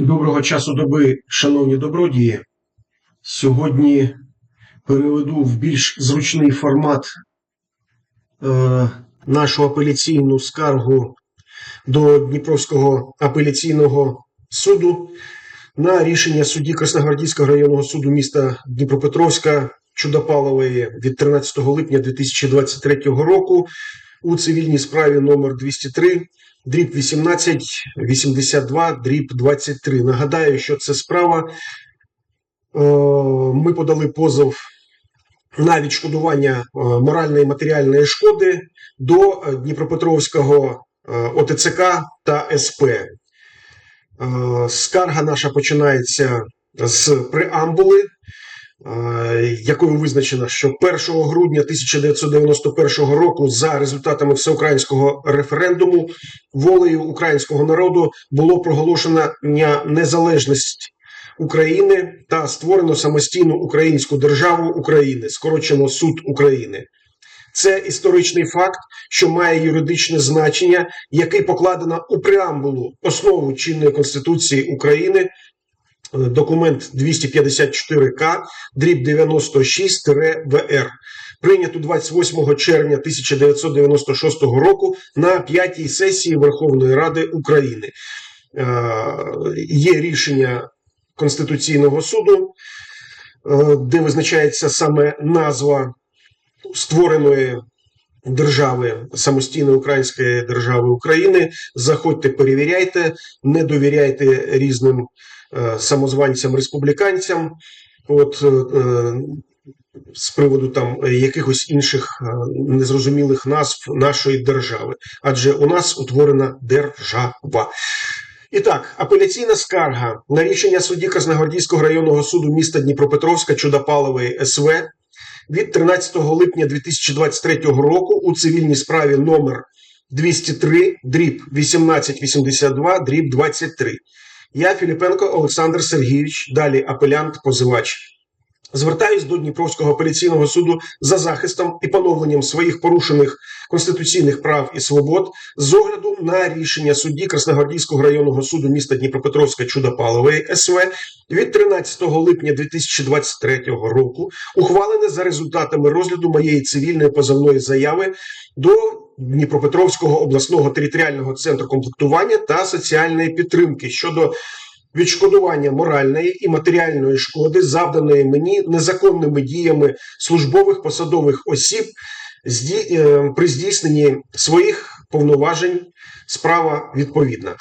Доброго часу доби, шановні добродії. Сьогодні переведу в більш зручний формат е, нашу апеляційну скаргу до Дніпровського апеляційного суду на рішення судді Красногвардійського районного суду міста Дніпропетровська Чудопалової від 13 липня 2023 року у цивільній справі номер 203 дріб 1882, дріб 23. Нагадаю, що це справа. е, Ми подали позов на відшкодування е, моральної і матеріальної шкоди до е, Дніпропетровського ОТЦК та СП. Скарга наша починається з преамбули, якою визначено, що 1 грудня 1991 року за результатами всеукраїнського референдуму волею українського народу було проголошено незалежність України та створено самостійну українську державу України, скорочено суд України. Це історичний факт, що має юридичне значення, який покладено у преамбулу основу чинної конституції України. Документ 254К, дріб 96-ВР, прийнято 28 червня 1996 року на п'ятій сесії Верховної Ради України. Е, Є рішення Конституційного суду, е, де визначається саме назва створеної держави самостійної української держави України. Заходьте, перевіряйте, не довіряйте різним е, самозванцям республіканцям. От е, е, з приводу там якихось інших незрозумілих назв нашої держави, адже у нас утворена держава. І так, апеляційна скарга на рішення судді Красногвардійського районного суду міста Дніпропетровська Чудопалової СВ від 13 липня 2023 року у цивільній справі номер 203 дріб 1882 дріб 23. Я Філіпенко Олександр Сергійович, далі апелянт, позивач. Звертаюсь до Дніпровського апеляційного суду за захистом і поновленням своїх порушених конституційних прав і свобод з огляду на рішення судді Красногвардійського районного суду міста Дніпропетровська Чудопалової СВ від 13 липня 2023 року, ухвалене за результатами розгляду моєї цивільної позовної заяви до Дніпропетровського обласного територіального центру комплектування та соціальної підтримки щодо відшкодування моральної і матеріальної шкоди, завданої мені незаконними діями службових посадових осіб е, при здійсненні своїх повноважень справа відповідна.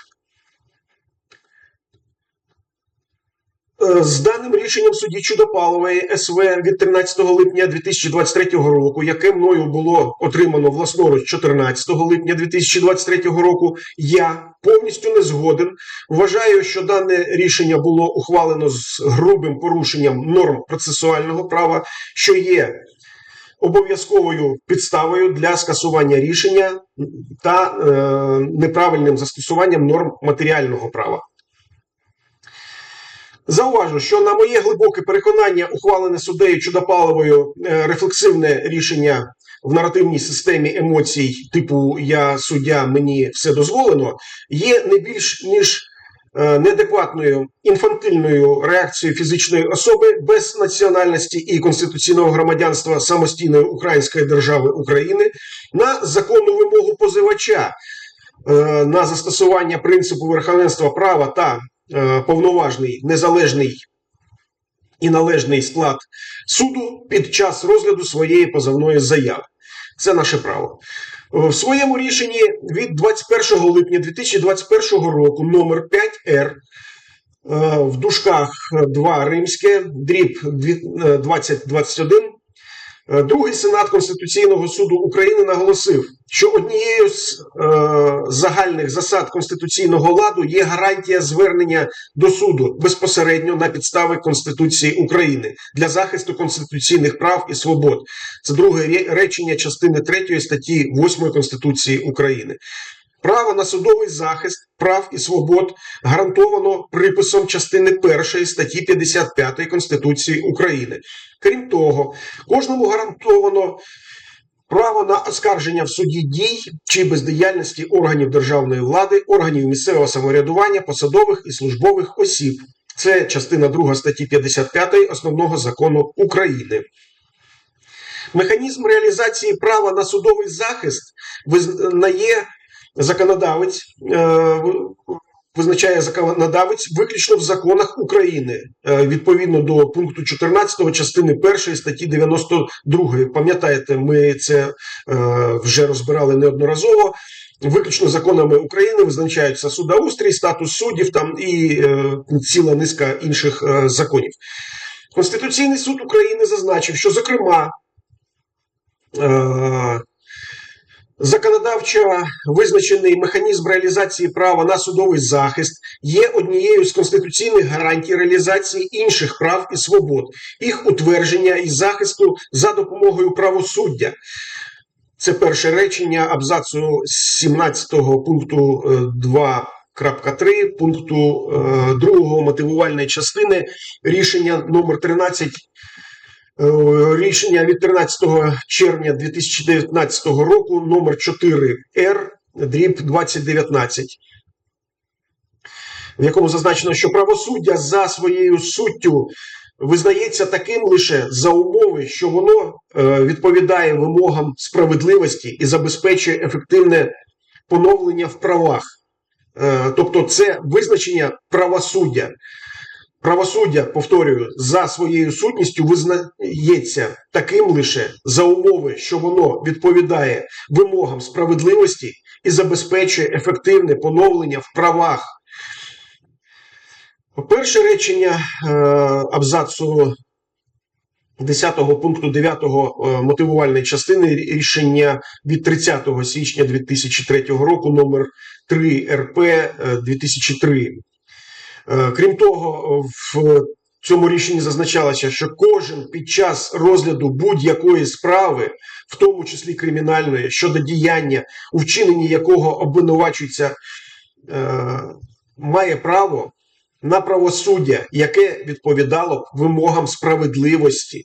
З даним рішенням судді Чудопалової СВ від 13 липня 2023 року, яке мною було отримано власноруч 14 липня 2023 року, я повністю не згоден. Вважаю, що дане рішення було ухвалено з грубим порушенням норм процесуального права, що є обов'язковою підставою для скасування рішення та е, неправильним застосуванням норм матеріального права. Зауважу, що на моє глибоке переконання, ухвалене суддею Чудопаловою е, рефлексивне рішення в наративній системі емоцій, типу Я суддя, мені все дозволено, є не більш ніж е, неадекватною інфантильною реакцією фізичної особи без національності і конституційного громадянства самостійної української держави України на законну вимогу позивача е, на застосування принципу верховенства права та повноважний незалежний і належний склад суду під час розгляду своєї позовної заяви. Це наше право. В своєму рішенні від 21 липня 2021 року номер 5Р е, в дужках 2 римське, дріб дві- е, 2021, е, Другий сенат Конституційного суду України наголосив, що однією з е, загальних засад конституційного ладу є гарантія звернення до суду безпосередньо на підстави Конституції України для захисту конституційних прав і свобод. Це друге речення частини 3 статті 8 Конституції України. Право на судовий захист прав і свобод гарантовано приписом частини 1 статті 55 Конституції України. Крім того, кожному гарантовано Право на оскарження в суді дій чи бездіяльності органів державної влади, органів місцевого самоврядування, посадових і службових осіб. Це частина 2 статті 55 Основного закону України. Механізм реалізації права на судовий захист визнає законодавець, е, визначає законодавець виключно в законах України е, відповідно до пункту 14 частини 1 статті 92. Пам'ятаєте, ми це е, вже розбирали неодноразово. Виключно законами України визначаються судоустрій, статус суддів там і ціла низка інших законів. Конституційний суд України зазначив, що, зокрема, законодавчо визначений механізм реалізації права на судовий захист є однією з конституційних гарантій реалізації інших прав і свобод, їх утвердження і захисту за допомогою правосуддя. Це перше речення абзацу 17 пункту 2.3 пункту 2 мотивувальної частини рішення номер 13 е, рішення від 13 червня 2019 року номер 4 Р дріб 2019 в якому зазначено, що правосуддя за своєю суттю визнається таким лише за умови, що воно е, відповідає вимогам справедливості і забезпечує ефективне поновлення в правах. Е, тобто, це визначення правосуддя. Правосуддя, повторюю, за своєю сутністю визнається таким лише за умови, що воно відповідає вимогам справедливості і забезпечує ефективне поновлення в правах. Перше речення е, абзацу 10 пункту 9 мотивувальної частини рішення від 30 січня 2003 року номер 3 РП 2003. Е, Крім того, в цьому рішенні зазначалося, що кожен під час розгляду будь-якої справи, в тому числі кримінальної, щодо діяння, у вчиненні якого обвинувачується, е, має право на правосуддя, яке відповідало б вимогам справедливості.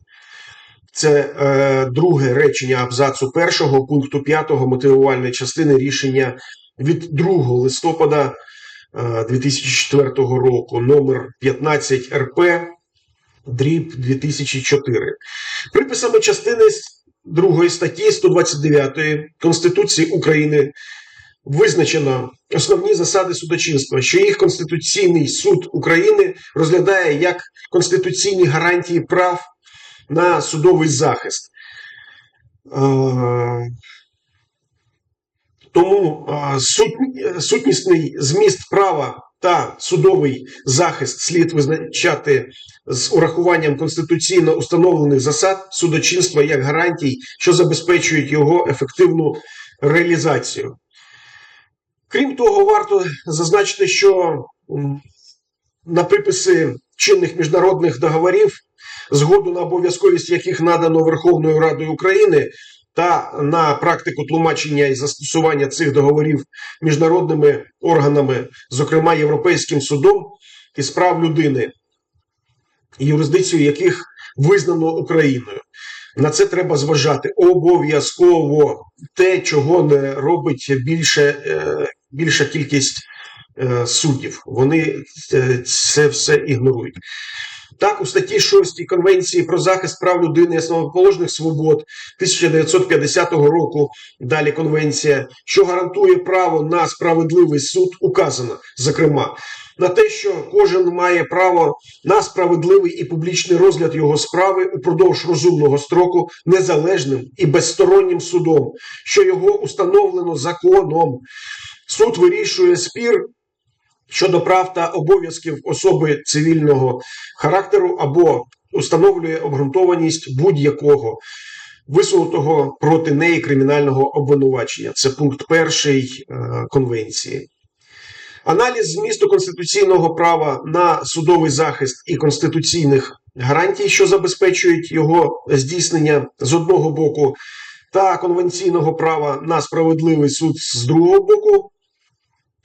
Це е, друге речення абзацу першого пункту 5 мотивувальної частини рішення від 2 листопада е, 2004 року, номер 15 РП дріб 2004. Приписами частини 2 статті 129 Конституції України визначено основні засади судочинства, що їх Конституційний суд України розглядає як конституційні гарантії прав на судовий захист. Тому сутнісний зміст права та судовий захист слід визначати з урахуванням конституційно установлених засад судочинства як гарантій, що забезпечують його ефективну реалізацію. Крім того, варто зазначити, що на приписи чинних міжнародних договорів, згоду на обов'язковість яких надано Верховною Радою України, та на практику тлумачення і застосування цих договорів міжнародними органами, зокрема Європейським судом із прав людини, юрисдикцію яких визнано Україною. На це треба зважати обов'язково те, чого не робить більше, е, більша кількість е, суддів. Вони е, це все ігнорують. Так, у статті 6 Конвенції про захист прав людини і основоположних свобод 1950 року, далі конвенція, що гарантує право на справедливий суд, указано, зокрема, на те, що кожен має право на справедливий і публічний розгляд його справи упродовж розумного строку незалежним і безстороннім судом, що його установлено законом. Суд вирішує спір щодо прав та обов'язків особи цивільного характеру або установлює обґрунтованість будь-якого висунутого проти неї кримінального обвинувачення. Це пункт перший е, конвенції. Аналіз змісту конституційного права на судовий захист і конституційних гарантій, що забезпечують його здійснення з одного боку, та конвенційного права на справедливий суд з другого боку,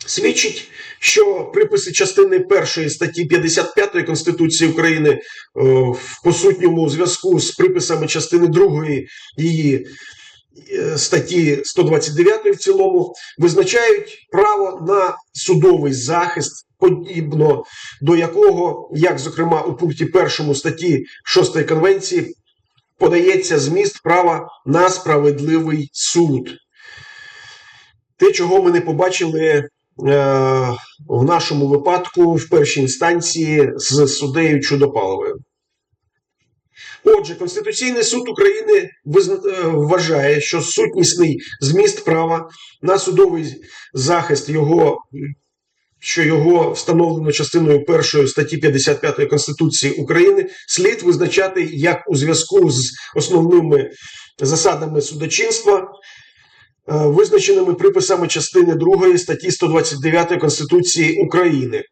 свідчить, що приписи частини першої статті 55 Конституції України е, в посутньому зв'язку з приписами частини другої її е, статті 129 в цілому визначають право на судовий захист, подібно до якого, як зокрема у пункті 1 статті 6 конвенції, подається зміст права на справедливий суд. Те, чого ми не побачили в нашому випадку в першій інстанції з суддею Чудопаловою. Отже, Конституційний суд України е, вважає, що сутнісний зміст права на судовий захист його, що його встановлено частиною першої статті 55 Конституції України, слід визначати як у зв'язку з основними засадами судочинства, е, визначеними приписами частини 2 статті 129 Конституції України,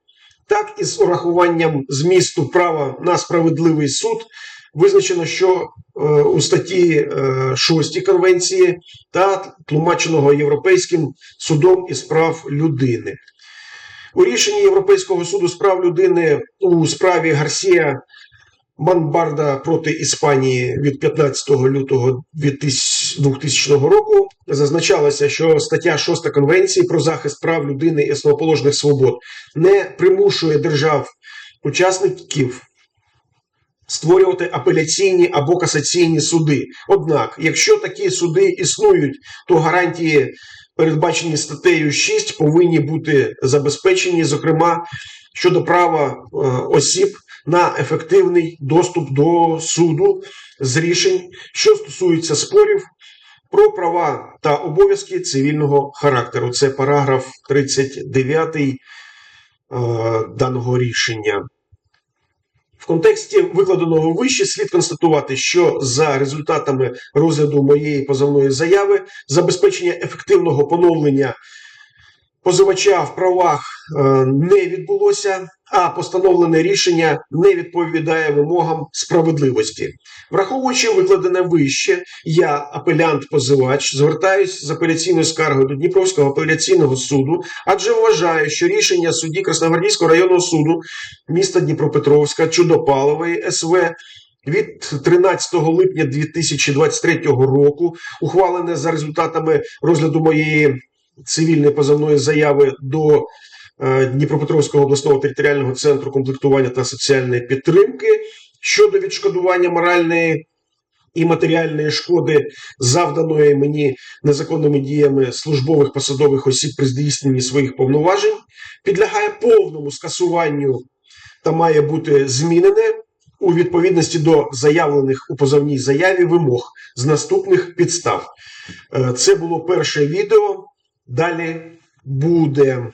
так і з урахуванням змісту права на справедливий суд визначено, що е, у статті е, 6 Конвенції та тлумаченого Європейським судом із прав людини. У рішенні Європейського суду з прав людини у справі Гарсія Манбарда проти Іспанії від 15 лютого 2000 року зазначалося, що стаття 6 Конвенції про захист прав людини і основоположних свобод не примушує держав-учасників створювати апеляційні або касаційні суди. Однак, якщо такі суди існують, то гарантії, передбачені статтею 6, повинні бути забезпечені, зокрема щодо права е, осіб на ефективний доступ до суду з рішень, що стосуються спорів про права та обов'язки цивільного характеру. Це параграф 39 е, даного рішення. В контексті викладеного вище слід констатувати, що за результатами розгляду моєї позовної заяви забезпечення ефективного поновлення позивача в правах е, не відбулося, а постановлене рішення не відповідає вимогам справедливості. Враховуючи викладене вище, я, апелянт-позивач, звертаюсь з апеляційною скаргою до Дніпровського апеляційного суду, адже вважаю, що рішення судді Красногвардійського районного суду міста Дніпропетровська Чудопалової СВ від 13 липня 2023 року, ухвалене за результатами розгляду моєї цивільної позовної заяви до Дніпропетровського обласного територіального центру комплектування та соціальної підтримки щодо відшкодування моральної і матеріальної шкоди, завданої мені незаконними діями службових посадових осіб при здійсненні своїх повноважень, підлягає повному скасуванню та має бути змінене у відповідності до заявлених у позовній заяві вимог з наступних підстав. Е, Це було перше відео. Далі буде